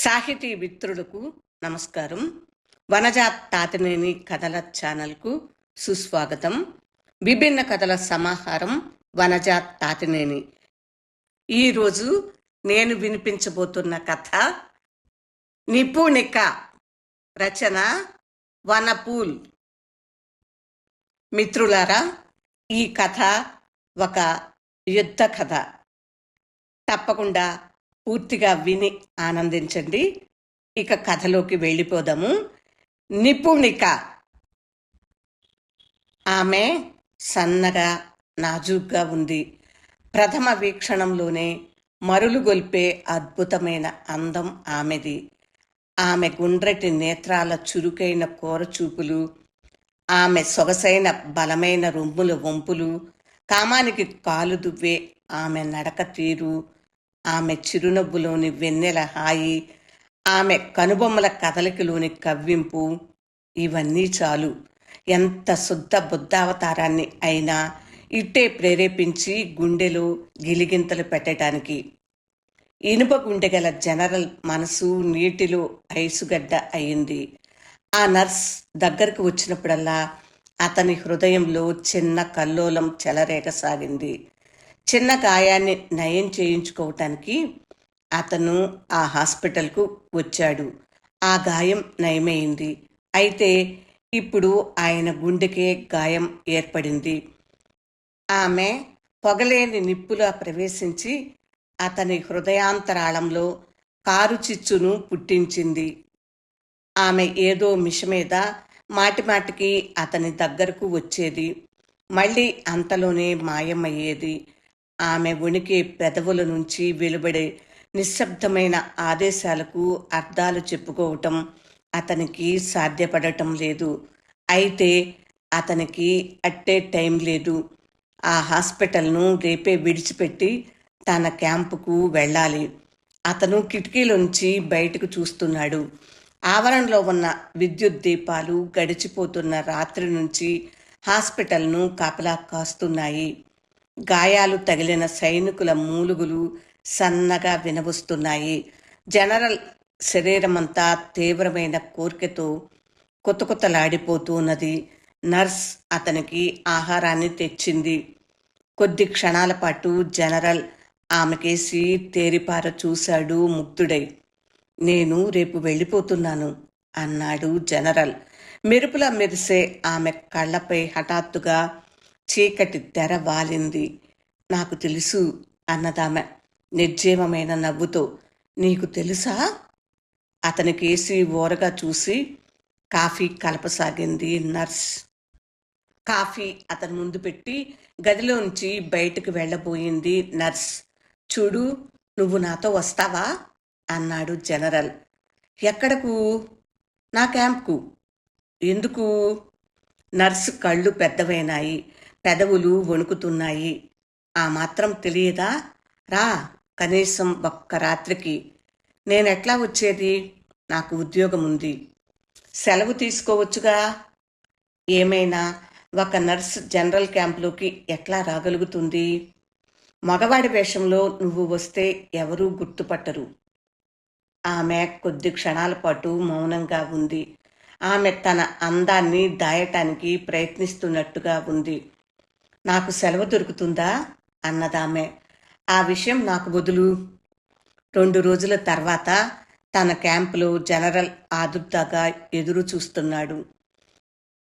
సాహితీ మిత్రులకు నమస్కారం. వనజాత్ తాతినేని కథల ఛానల్కు సుస్వాగతం. విభిన్న కథల సమాహారం వనజాత్ తాతినేని ఈరోజు నేను వినిపించబోతున్న కథ నిపుణిక రచన వనపూల్. మిత్రులారా ఈ కథ ఒక యుద్ధ కథ. తప్పకుండా పూర్తిగా విని ఆనందించండి. ఇక కథలోకి వెళ్ళిపోదాము. నిపుణిక. ఆమె సన్నగా నాజూగ్గా ఉంది. ప్రథమ వీక్షణంలోనే మరులుగొల్పే అద్భుతమైన అందం ఆమెది. ఆమె గుండ్రటి నేత్రాల చురుకైన కూరచూపులు ఆమె సొగసైన బలమైన రొమ్ముల వంపులు కామానికి కాలు దువ్వే ఆమె నడక తీరు ఆమె చిరునవ్వులోని వెన్నెల హాయి ఆమె కనుబొమ్మల కదలికలోని కవ్వింపు ఇవన్నీ చాలు. ఎంత శుద్ధ బుద్ధావతారాన్ని అయినా ఇట్టే ప్రేరేపించి గుండెలో గిలిగింతలు పెట్టడానికి ఇనుప గుండె గల జనరల్ మనసు నీటిలో ఐసుగడ్డ అయింది. ఆ నర్స్ దగ్గరకు వచ్చినప్పుడల్లా అతని హృదయంలో చిన్న కల్లోలం చెలరేగసాగింది. చిన్న గాయాన్ని నయం చేయించుకోవటానికి అతను ఆ హాస్పిటల్కు వచ్చాడు. ఆ గాయం నయమైంది. అయితే ఇప్పుడు ఆయన గుండెకే గాయం ఏర్పడింది. ఆమె పొగలేని నిప్పులా ప్రవేశించి అతని హృదయాంతరాళంలో కారు చిచ్చును పుట్టించింది. ఆమె ఏదో మిష మీద మాటిమాటికి అతని దగ్గరకు వచ్చేది. మళ్ళీ అంతలోనే మాయమయ్యేది. ఆమె ఉనికి పెదవుల నుంచి వెలువడే నిశ్శబ్దమైన ఆదేశాలకు అర్థాలు చెప్పుకోవటం అతనికి సాధ్యపడటం లేదు. అయితే అతనికి అట్టే టైం లేదు. ఆ హాస్పిటల్ను రేపే విడిచిపెట్టి తన క్యాంపుకు వెళ్ళాలి. అతను కిటికీలోంచి బయటకు చూస్తున్నాడు. ఆవరణలో ఉన్న విద్యుత్ దీపాలు గడిచిపోతున్న రాత్రి నుంచి హాస్పిటల్ను కాపలా కాస్తున్నాయి. గాయాలు తగిలిన సైనికుల మూలుగులు సన్నగా వినవస్తున్నాయి జనరల్ శరీరమంతా తీవ్రమైన కోరికతో కుతకుతలాడిపోతున్నది. నర్స్ అతనికి ఆహారాన్ని తెచ్చింది. కొద్ది క్షణాల పాటు జనరల్ ఆమెకేసి తేరిపార చూశాడు ముగ్ధుడై. నేను రేపు వెళ్ళిపోతున్నాను అన్నాడు జనరల్. మెరుపులా మెరిసే ఆమె కళ్ళపై హఠాత్తుగా చీకటి తెర వాలింది. నాకు తెలుసు అన్నదామె నిర్జీవమైన నవ్వుతో నీకు తెలుసా? అతనికేసి ఓరగా చూసి కాఫీ కలపసాగింది నర్స్. కాఫీ అతని ముందు పెట్టి గదిలోంచి బయటకు వెళ్ళబోయింది నర్స్. చూడు నువ్వు నాతో వస్తావా? అన్నాడు జనరల్. ఎక్కడకు? నా క్యాంప్కు. ఎందుకు? నర్సు కళ్ళు పెద్దవైనాయి. పెదవులు వణుకుతున్నాయి. ఆ మాత్రం తెలియదా? రా కనీసం ఒక్క రాత్రికి. నేనెట్లా వచ్చేది? నాకు ఉద్యోగం ఉంది సెలవు తీసుకోవచ్చుగా? ఏమైనా? ఒక నర్స్ జనరల్ క్యాంప్లోకి ఎట్లా రాగలుగుతుంది? మగవాడి వేషంలో నువ్వు వస్తే ఎవరూ గుర్తుపట్టరు. ఆమె కొద్ది క్షణాల పాటు మౌనంగా ఉంది. ఆమె తన అందాన్ని దాయటానికి ప్రయత్నిస్తున్నట్టుగా ఉంది. నాకు సెలవు దొరుకుతుందా? అన్నదామె. ఆ విషయం నాకు వదులు. రెండు రోజుల తర్వాత తన క్యాంపులో జనరల్ ఆదుర్దాగా ఎదురు చూస్తున్నాడు.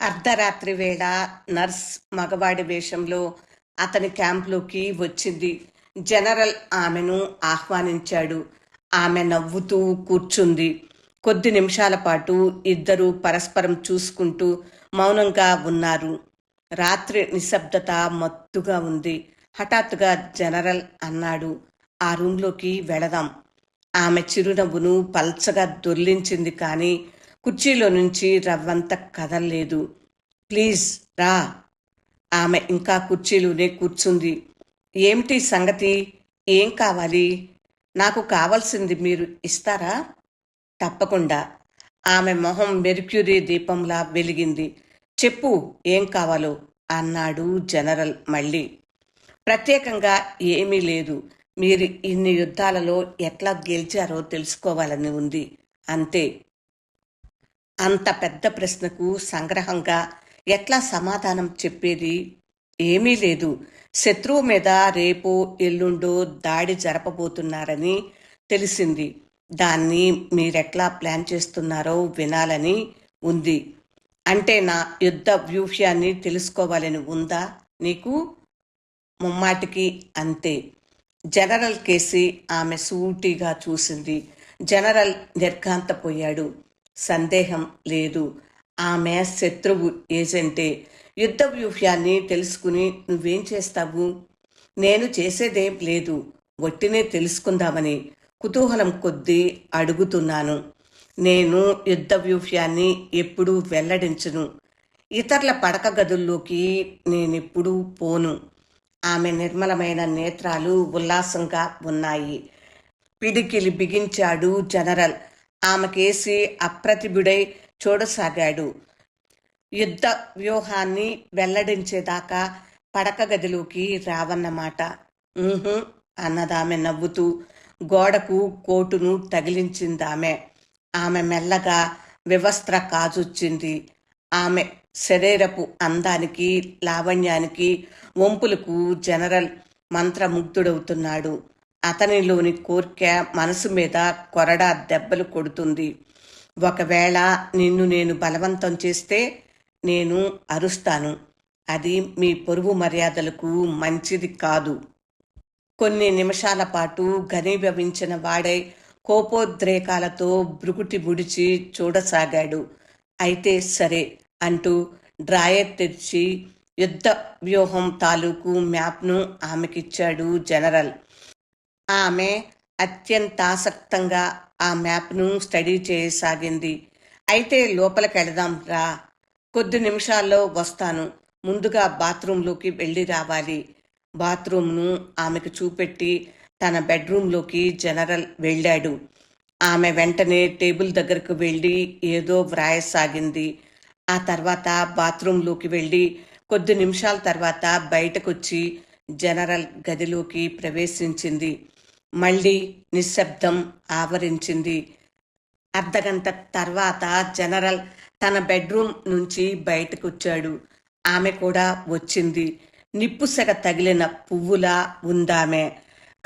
అర్ధరాత్రి వేళ నర్స్ మగవాడి వేషంలో అతని క్యాంపులోకి వచ్చింది. జనరల్ ఆమెను ఆహ్వానించాడు. ఆమె నవ్వుతూ కూర్చుంది. కొద్ది నిమిషాల పాటు ఇద్దరూ పరస్పరం చూసుకుంటూ మౌనంగా ఉన్నారు. రాత్రి నిశ్శబ్దత మత్తుగా ఉంది. హఠాత్తుగా జనరల్ అన్నాడు. ఆ రూంలోకి వెళదాం. ఆమె చిరునవ్వును పల్చగా దొర్లించింది కానీ కుర్చీలో నుంచి రవ్వంత కదల్లేదు. ప్లీజ్ రా. ఆమె ఇంకా కుర్చీలోనే కూర్చుంది. ఏమిటి సంగతి? ఏం కావాలి? నాకు కావాల్సింది మీరు ఇస్తారా? తప్పకుండా. ఆమె మొహం మెర్క్యూరీ దీపంలా వెలిగింది. చెప్పు ఏం కావాలో అన్నాడు జనరల్ మళ్ళీ. ప్రత్యేకంగా ఏమీ లేదు. మీరు ఇన్ని యుద్ధాలలో ఎట్లా గెలిచారో తెలుసుకోవాలని ఉంది. అంతే. అంత పెద్ద ప్రశ్నకు సంగ్రహంగా ఎట్లా సమాధానం చెప్పేది? ఏమీ లేదు. శత్రువు మీద రేపు ఎల్లుండో దాడి జరపబోతున్నారని తెలిసింది. దాన్ని మీరెట్లా ప్లాన్ చేస్తున్నారో వినాలని ఉంది. అంటే నా యుద్ధ వ్యూహ్యాన్ని తెలుసుకోవాలని ఉందా? నీకు ముమ్మాటికి అంతే. జనరల్ కేసి ఆమె సూటిగా చూసింది. జనరల్ నిర్ఘాంతపోయాడు. సందేహం లేదు. ఆమె శత్రువు ఏజెంటే. యుద్ధ వ్యూహ్యాన్ని తెలుసుకుని నువ్వేం చేస్తావు? నేను చేసేదేం లేదు. వట్టినే తెలుసుకుందామని కుతూహలం కొద్దీ అడుగుతున్నాను. నేను యుద్ధ వ్యూహ్యాన్ని ఎప్పుడూ వెల్లడించను. ఇతరుల పడక గదుల్లోకి నేనెప్పుడూ పోను. ఆమె నిర్మలమైన నేత్రాలు ఉల్లాసంగా ఉన్నాయి. పిడికిలి బిగించాడు జనరల్. ఆమెకేసి అప్రతిభుడై చూడసాగాడు. యుద్ధ వ్యూహాన్ని వెల్లడించేదాకా పడక గదిలోకి రావన్నమాట. అన్నదామె నవ్వుతూ గోడకు కోటును తగిలించిందామె. ఆమె మెల్లగా వివస్త్ర కాజొచ్చింది. ఆమె శరీరపు అందానికి లావణ్యానికి వంపులకు జనరల్ మంత్రముగ్ధుడవుతున్నాడు. అతనిలోని కోరిక మనసు మీద కొరడా దెబ్బలు కొడుతుంది. ఒకవేళ నిన్ను నేను బలవంతం చేస్తే నేను అరుస్తాను. అది మీ పొరుగు మర్యాదలకు మంచిది కాదు. కొన్ని నిమిషాల పాటు ఘనీభవించిన వాడై కోపోద్రేకాలతో బ్రుకుటి ముడిచి చూడసాగాడు. అయితే సరే అంటూ డ్రాయర్ తెరిచి యుద్ధ వ్యూహం తాలూకు మ్యాప్ను ఆమెకిచ్చాడు జనరల్. ఆమె అత్యంతాసక్తంగా ఆ మ్యాప్ను స్టడీ చేయసాగింది. అయితే లోపలికి వెళదాం రా. కొద్ది నిమిషాల్లో వస్తాను. ముందుగా బాత్రూంలోకి వెళ్ళి రావాలి. బాత్రూంను ఆమెకు చూపెట్టి తన బెడ్రూంలోకి జనరల్ వెళ్ళాడు. ఆమె వెంటనే టేబుల్ దగ్గరకు వెళ్ళి ఏదో వ్రాయసాగింది. ఆ తర్వాత బాత్రూంలోకి వెళ్ళి కొద్ది నిమిషాల తర్వాత బయటకొచ్చి జనరల్ గదిలోకి ప్రవేశించింది. మళ్ళీ నిశ్శబ్దం ఆవరించింది. అర్ధగంట తర్వాత జనరల్ తన బెడ్రూమ్ నుంచి బయటకొచ్చాడు. ఆమె కూడా వచ్చింది. నిప్పుసెగ తగిలిన పువ్వులా ఉందామె.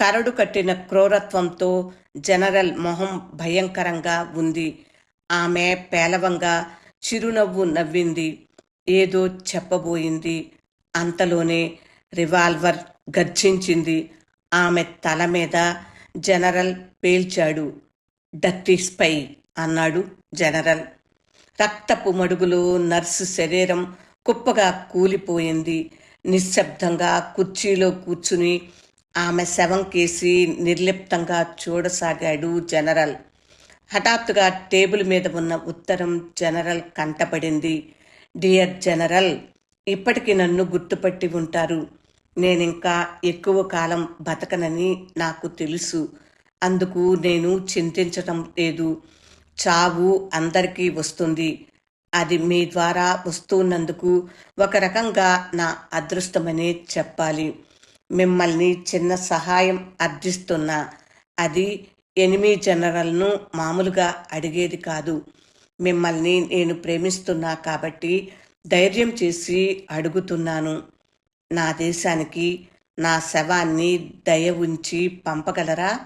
కరడు కట్టిన క్రూరత్వంతో జనరల్ మొహం భయంకరంగా ఉంది. ఆమె పేలవంగా చిరునవ్వు నవ్వింది. ఏదో చెప్పబోయింది. అంతలోనే రివాల్వర్ గర్జించింది. ఆమె తల మీద జనరల్ పేల్చాడు. డర్టీ స్పై అన్నాడు జనరల్. రక్తపు మడుగులో నర్సు శరీరం కుప్పగా కూలిపోయింది. నిశ్శబ్దంగా కుర్చీలో కూర్చుని ఆమె శవం కేసి నిర్లిప్తంగా చూడసాగాడు జనరల్. హఠాత్తుగా టేబుల్ మీద ఉన్న ఉత్తరం జనరల్ కంటపడింది. డియర్ జనరల్ ఇప్పటికీ నన్ను గుర్తుపట్టి ఉంటారు. నేనింకా ఎక్కువ కాలం బతకనని నాకు తెలుసు. అందుకు నేను చింతించటం లేదు. చావు అందరికీ వస్తుంది. అది మీ ద్వారా వస్తున్నందుకు ఒక రకంగా నా అదృష్టమనే చెప్పాలి. మిమ్మల్ని చిన్న సహాయం అర్థిస్తున్నా. అది ఎనిమి జనరల్ను మామూలుగా అడిగేది కాదు. మిమ్మల్ని నేను ప్రేమిస్తున్నా కాబట్టి ధైర్యం చేసి అడుగుతున్నాను. నా దేశానికి నా శవాన్ని దయ ఉంచి పంపగలరా?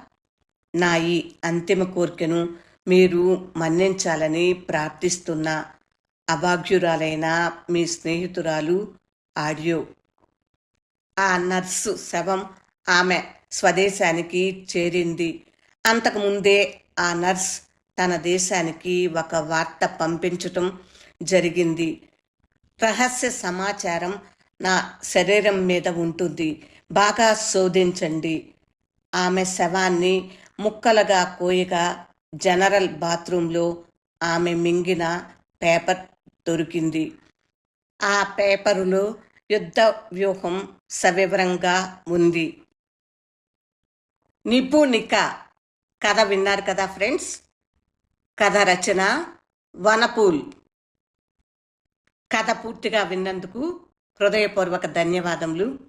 నా ఈ అంతిమ కోరికను మీరు మన్నించాలని ప్రార్థిస్తున్న. అభాగ్యురాలైన మీ స్నేహితురాలు ఆడియో. ఆ నర్సు శవం ఆమె స్వదేశానికి చేరింది. అంతకుముందే ఆ నర్స్ తన దేశానికి ఒక వార్త పంపించటం జరిగింది. రహస్య సమాచారం నా శరీరం మీద ఉంటుంది. బాగా శోధించండి. ఆమె శవాన్ని ముక్కలుగా కోయగా జనరల్ బాత్రూంలో ఆమె మింగిన పేపర్ దొరికింది. ఆ పేపరులో యుద్ధ వ్యూహం సవివరంగా ఉంది. నిపుణిక కథ విన్నారు కదా ఫ్రెండ్స్? కథ రచన వనపూల్. కథ పూర్తిగా విన్నందుకు హృదయపూర్వక ధన్యవాదములు.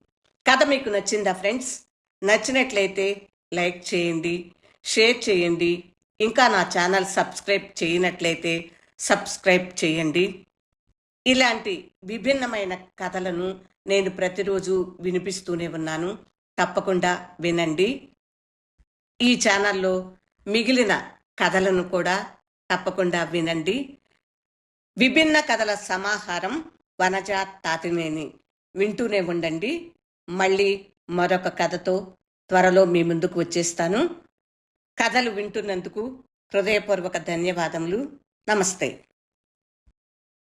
కథ మీకు నచ్చిందా ఫ్రెండ్స్? నచ్చినట్లయితే లైక్ చేయండి షేర్ చేయండి. ఇంకా నా ఛానల్ సబ్స్క్రైబ్ చేయనట్లయితే సబ్స్క్రైబ్ చేయండి. ఇలాంటి విభిన్నమైన కథలను నేను ప్రతిరోజు వినిపిస్తూనే ఉన్నాను. తప్పకుండా వినండి. ఈ ఛానల్లో మిగిలిన కథలను కూడా తప్పకుండా వినండి. విభిన్న కథల సమాహారం వనజ తాతినేని వింటూనే ఉండండి. మళ్ళీ మరొక కథతో త్వరలో మీ ముందుకు వచ్చేస్తాను. కథలు వింటున్నందుకు హృదయపూర్వక ధన్యవాదములు. నమస్తే.